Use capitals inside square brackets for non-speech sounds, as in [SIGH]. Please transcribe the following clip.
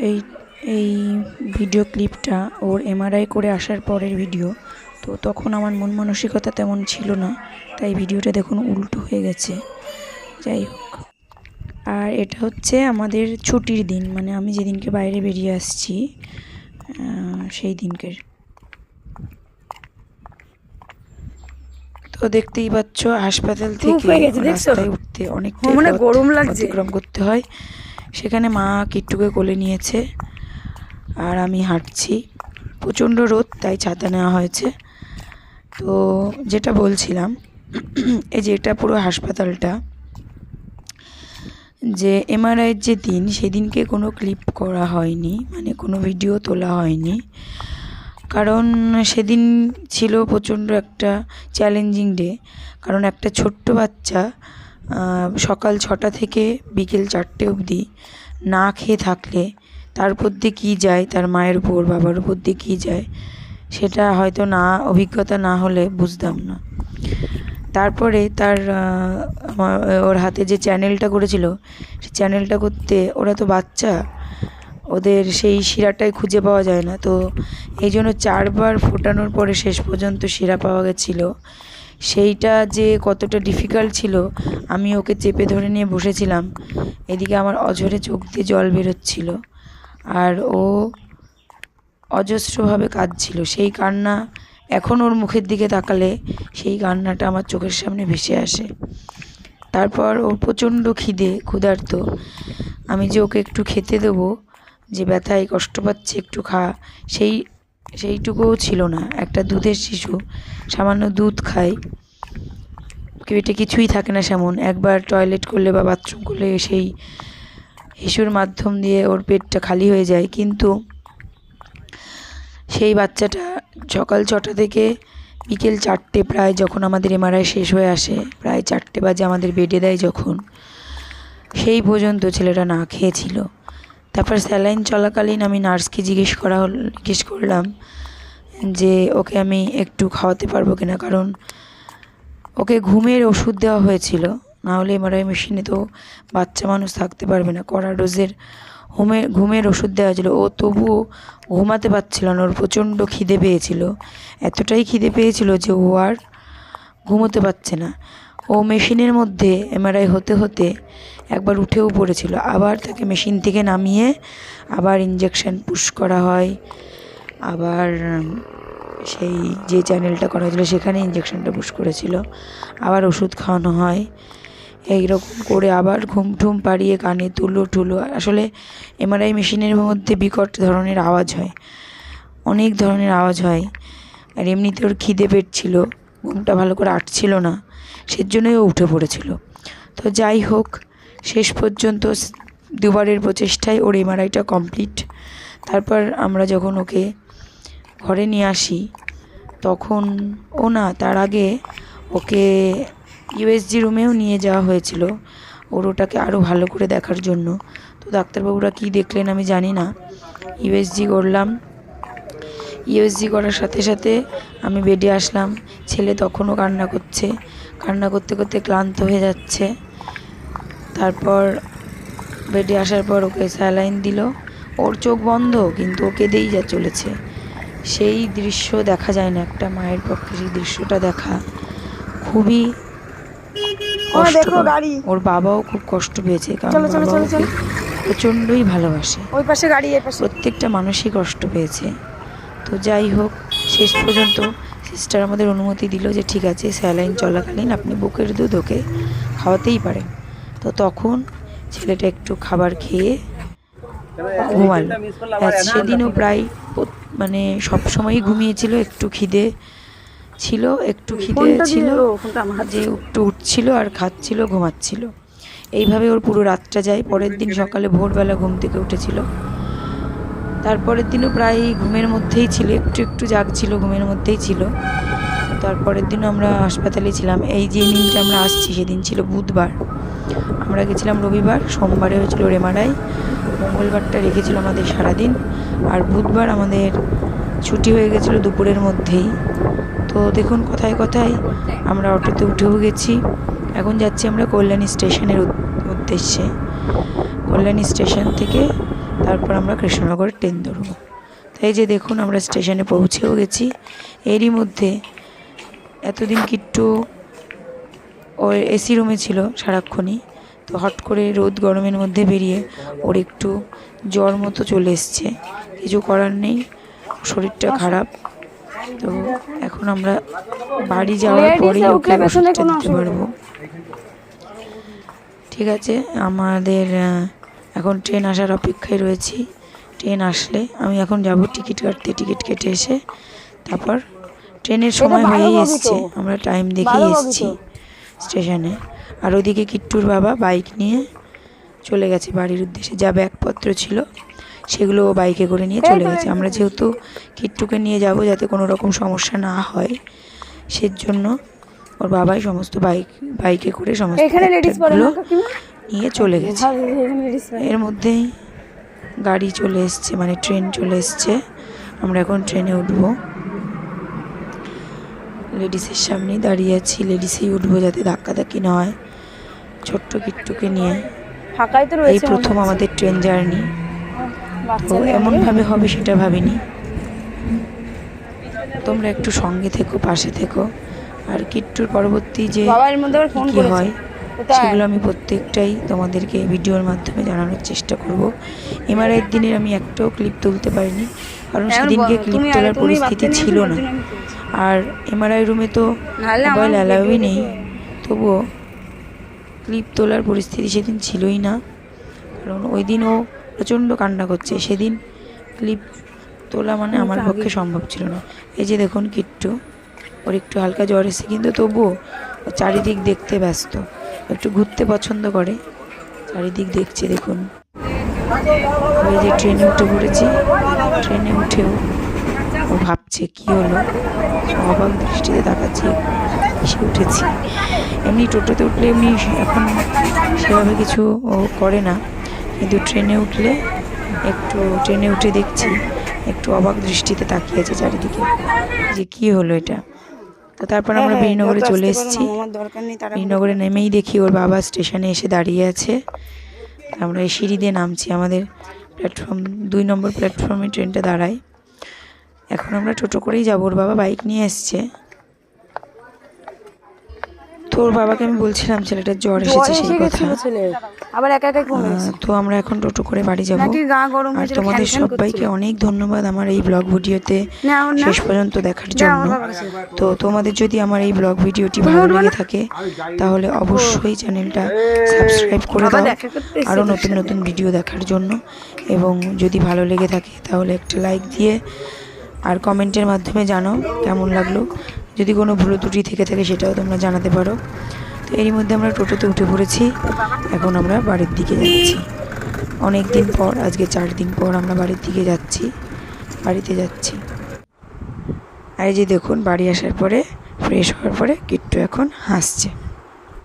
এই এই ভিডিও ক্লিপটা ওর এমআরআই করে আসার পরের ভিডিও তো তখন আমার মন মানসিকতা তেমন ছিল না তাই ভিডিওটা দেখুন উল্টো হয়ে গেছে যাই হোক আর এটা হচ্ছে আমাদের ছুটির দিন মানে আমি যেদিনকে বাইরে বেরিয়ে আসছি সেই দিনকের তো দেখতেই পাচ্ছ হাসপাতাল থেকে? রাস্তায় উঠতে অনেকটা ও, মানে গরম লাগছে। অতিক্রম করতে হয় সেখানে মা কিট্টুকে কোলে নিয়েছে আর আমি হাঁটছি। প্রচণ্ড রোদ, তাই ছাতা নেওয়া হয়েছে। তো যেটা বলছিলাম, [CLEARS THROAT] এই যে এটা পুরো হাসপাতালটা, যে এমআরআইয়ের যে দিন, সেদিনকে কোনো ক্লিপ করা হয়নি মানে কোনো ভিডিও তোলা হয়নি। কারণ সেদিন ছিল প্রচণ্ড একটা চ্যালেঞ্জিং ডে, কারণ একটা ছোট্ট বাচ্চা সকাল ছটা থেকে বিকেল চারটে অবধি না খেয়ে থাকলে তার উপর দিয়ে কী যায়, তার মায়ের উপর, বাবার উপর দিয়ে কী যায়, সেটা হয়তো না, অভিজ্ঞতা না হলে বুঝতাম না। তারপরে তার ওর হাতে যে চ্যানেলটা করেছিল, সেই চ্যানেলটা করতে ওরা তো বাচ্চা, ওদের সেই শিরাটাই খুঁজে পাওয়া যায় না। তো এই জন্য চারবার ফোটানোর পরে শেষ পর্যন্ত শিরা পাওয়া গেছিল। সেইটা যে কতটা ডিফিকাল্ট ছিল, আমি ওকে চেপে ধরে নিয়ে বসেছিলাম। এদিকে আমার অঝরে চোখ দিয়ে জল বেরোচ্ছিল। আর ও অজস্রভাবে কাঁদছিল। সেই কান্না এখন ওর মুখের দিকে তাকালে সেই কান্নাটা আমার চোখের সামনে ভেসে আসে। তারপর ওর প্রচণ্ড খিদে, ক্ষুধার্ত। আমি যে ওকে একটু খেতে দেবো, যে ব্যথায় কষ্ট পাচ্ছে একটু খা, সেই সেইটুকুও ছিল না। একটা দুধের শিশু, সামান্য দুধ খায়। পেটে কিছুই থাকে না সেমন। একবার টয়লেট করলে বা বাথরুম করলে সেই শিশুর মাধ্যম দিয়ে ওর পেটটা খালি হয়ে যায়। কিন্তু সেই বাচ্চাটা সকাল ছটা থেকে বিকেল চারটে প্রায় যখন আমাদের এমআরআই শেষ হয়ে আসে, প্রায় চারটে বাজে আমাদের বেডে দেয় যখন। সেই পর্যন্ত ছেলেটা না খেয়েছিল। তারপর স্যালাইন চলাকালীন আমি নার্সকে জিজ্ঞেস করা হল, জিজ্ঞেস করলাম যে ওকে আমি একটু খাওয়াতে পারব কিনা, কারণ ওকে ঘুমের ওষুধ দেওয়া হয়েছিল, না হলে এমআরআই মেশিনে তো বাচ্চা মানুষ থাকতে পারবে না, কড়া ডোজের ঘুমের ঘুমের ওষুধ দেওয়া ছিল ও তবুও ঘুমাতে পারছিল না, ওর প্রচণ্ড খিদে পেয়েছিল, এতটাই খিদে পেয়েছিল যে ও আর ঘুমোতে পারছে না। ও মেশিনের মধ্যে এমআরআই হতে হতে একবার উঠেও পড়েছিল। আবার তাকে মেশিন থেকে নামিয়ে আবার ইঞ্জেকশন পুশ করা হয়। আবার সেই যে চ্যানেলটা করা হয়েছিল সেখানে ইঞ্জেকশনটা পুশ করেছিল। আবার ওষুধ খাওয়ানো হয়। এই রকম করে আবার ঘুম ঠুম পাড়িয়ে কানে তুলো টুলো আসলে এমআরআই মেশিনের মধ্যে বিকট ধরনের আওয়াজ হয়। অনেক ধরনের আওয়াজ হয়। আর এমনিতে ওর খিদে পেট ছিল ঘুমটা ভালো করে আটছিল না। সেজন্যই ও উঠে পড়েছিল। তো যাই হোক, শেষ পর্যন্ত দুবারের প্রচেষ্টায় ওর এমআরআইটা কমপ্লিট। তারপর আমরা যখন ওকে ঘরে নিয়ে আসি, তখন, ও না, তার আগে ওকে ইউএসজি রুমেও নিয়ে যাওয়া হয়েছিল, ওর ওটাকে আরও ভালো করে দেখার জন্য। তো ডাক্তারবাবুরা কী দেখলেন আমি জানি না। ইউএসজি করলাম। ইউএসজি করার সাথে সাথে আমি বেডে আসলাম। ছেলে তখনও কান্না করছে। কান্না করতে করতে ক্লান্ত হয়ে যাচ্ছে। তারপর বেডে আসার পর ওকে স্যালাইন দিল। ওর চোখ বন্ধ কিন্তু ও কেঁদেই যা চলেছে। সেই দৃশ্য দেখা যায় না একটা মায়ের পক্ষে সেই দৃশ্যটা দেখা খুবই ওর বাবাও খুব কষ্ট পেয়েছে কারণ ওকে চলো। প্রচণ্ডই ভালোবাসে। ওই পাশে গাড়ি প্রত্যেকটা মানুষই কষ্ট পেয়েছে। তো যাই হোক শেষ পর্যন্ত সিস্টার আমাদের অনুমতি দিল যে ঠিক আছে স্যালাইন চলাকালীন আপনি বুকের দুধ ওকে খাওয়াতেই পারেন। তো তখন ছেলেটা একটু খাবার খেয়ে ঘুমাল। আর সেদিনও প্রায় মানে সব সময়ই ঘুমিয়েছিল একটু খিদে ছিল একটু খিদে ছিল। যে একটু উঠছিল আর খাচ্ছিল ঘুমাচ্ছিল। এইভাবে ওর পুরো রাতটা যায়। পরের দিন সকালে ভোরবেলা ঘুম থেকে উঠেছিল। তারপরের দিনও প্রায় ঘুমের মধ্যেই ছিল, একটু একটু জাগছিল, ঘুমের মধ্যেই ছিল। তারপরের দিনও আমরা হাসপাতালে ছিলাম। এই যে দিনটা আমরা আসছি, সেদিন ছিল বুধবার। আমরা গেছিলাম রবিবার, সোমবারে হয়েছিল রেমারাই মঙ্গলবারটা রেখেছিল আমাদের সারাদিন। আর বুধবার আমাদের ছুটি হয়ে গেছিল দুপুরের মধ্যেই। তো দেখুন, কথায় কথায় আমরা অটোতে উঠেও গেছি। এখন যাচ্ছি আমরা কল্যাণী স্টেশনের উদ্দেশ্যে। কল্যাণী স্টেশন থেকে তারপর আমরা কৃষ্ণনগরের ট্রেন ধরবো। তাই যে দেখুন আমরা স্টেশনে পৌঁছেও গেছি। এরই মধ্যে এতদিন কিট্টু ওর এসি রুমে ছিল সারাক্ষণই। তো হট করে রোদ গরমের মধ্যে বেরিয়ে ওর একটু জ্বর মতো চলে এসছে। কিছু করার নেই শরীরটা খারাপ। তো এখন আমরা বাড়ি যাওয়ার পরেই ওকে ওষুধটা দিতে পারব। ঠিক আছে আমাদের এখন ট্রেন আসার অপেক্ষায় রয়েছি। ট্রেন আসলে আমি এখন যাব টিকিট কাটতে। টিকিট কেটে এসে তারপর ট্রেনের সময় হয়েই এসছে। আমরা টাইম দেখেই এসছি স্টেশনে। আর ওদিকে কিট্টুর বাবা বাইক নিয়ে চলে গেছে বাড়ির উদ্দেশ্যে। যা ব্যাগপত্র ছিল সেগুলো ও বাইকে করে নিয়ে চলে গেছে। আমরা যেহেতু কিট্টুকে নিয়ে যাব যাতে কোনো রকম সমস্যা না হয় সেজন্য ওর বাবাই সমস্ত বাইক বাইকে করে সমস্ত নিয়ে চলে গেছে। এর মধ্যেই গাড়ি চলে এসছে মানে ট্রেন চলে এসছে। আমরা এখন ট্রেনে উঠবো। লেডিসের সামনেই দাঁড়িয়ে আছি। লেডিসেই উঠবো যাতে ধাক্কাধাক্কি না হয় ছোট্ট কিট্টুকে নিয়ে। ফাঁকাই তো এই প্রথম আমাদের ট্রেন জার্নি তো এমনভাবে হবে সেটা ভাবিনি। তোমরা একটু সঙ্গে থেকো পাশে থেকো। আর কিট্টুর পরবর্তী যে কি হয়? সেগুলো আমি প্রত্যেকটাই তোমাদেরকে ভিডিওর মাধ্যমে জানানোর চেষ্টা করব। এমআরআইয়ের দিনের আমি একটাও ক্লিপ তুলতে পারিনি কারণ সেদিনকে ক্লিপ তোলার পরিস্থিতি ছিল না। আর এমআরআই রুমে তো মোবাইল অ্যালাউই নেই। তবুও ক্লিপ তোলার পরিস্থিতি সেদিন ছিলই না কারণ ওই দিন ও প্রচণ্ড কান্না করছে। সেদিন ক্লিপ তোলা মানে আমার পক্ষে সম্ভব ছিল না। এই যে দেখুন কিট্টু ওর একটু হালকা জ্বর এসে কিন্তু তবুও ও চারিদিক দেখতে ব্যস্ত। একটু ঘুরতে পছন্দ করে। চারিদিক দেখছে, দেখুন। ওই যে ট্রেনে উঠে পড়েছি, ট্রেনে উঠেও ও ভাবছে কি হলো। অবাক দৃষ্টিতে তাকাচ্ছে, এসে উঠেছি। এমনি টোটোতে উঠলে এমনি এখন সেভাবে কিছু ও করে না। কিন্তু ট্রেনে উঠলে একটু, ট্রেনে উঠে দেখছি, একটু অবাক দৃষ্টিতে তাকিয়েছে চারিদিকে। যে কি হলো এটা? তো তারপর আমরা হ্যাঁ, বীরনগরে চলে এসেছি। আমার দরকার নেই তারা বীরনগরে নেমেই দেখি ওর বাবা স্টেশনে এসে দাঁড়িয়ে আছে। আমরা এই সিঁড়ি দিয়ে নামছি আমাদের প্ল্যাটফর্ম দুই নম্বর প্ল্যাটফর্মে ট্রেনটা দাঁড়ায়। এখন আমরা টোটো করেই যাব ওর বাবা বাইক নিয়ে এসছে। ওর বাবাকে আমি বলছিলাম ছেলেটার জ্বর এসেছে এসে সেই কথা। আবার একা একা তো আমরা এখন টোটো করে বাড়ি যাব। নাকি গা গরম আর তোমাদের সবাইকে অনেক ধন্যবাদ আমার এই ব্লগ ভিডিওতে শেষ পর্যন্ত দেখার জন্য। তো তোমাদের যদি আমার এই ব্লগ ভিডিওটি ভালো লেগে থাকে তাহলে অবশ্যই চ্যানেলটা সাবস্ক্রাইব করে দাও। আরও নতুন নতুন ভিডিও দেখার জন্য। এবং যদি ভালো লেগে থাকে তাহলে একটা লাইক দিয়ে আর কমেন্টের মাধ্যমে জানাও কেমন লাগল। যদি কোনো ভুল ত্রুটি থেকে থাকে সেটাও তোমরা জানাতে পারো। তো এরই মধ্যে আমরা টোটোতে উঠে পড়েছি। এখন আমরা বাড়ির দিকে যাচ্ছি। অনেক দিন পর, আজকে চার দিন পর আমরা বাড়ির দিকে যাচ্ছি। বাড়িতে যাচ্ছি। আর যে দেখুন, বাড়ি আসার পরে ফ্রেশ হওয়ার পরে, কিট্টু এখন হাসছে।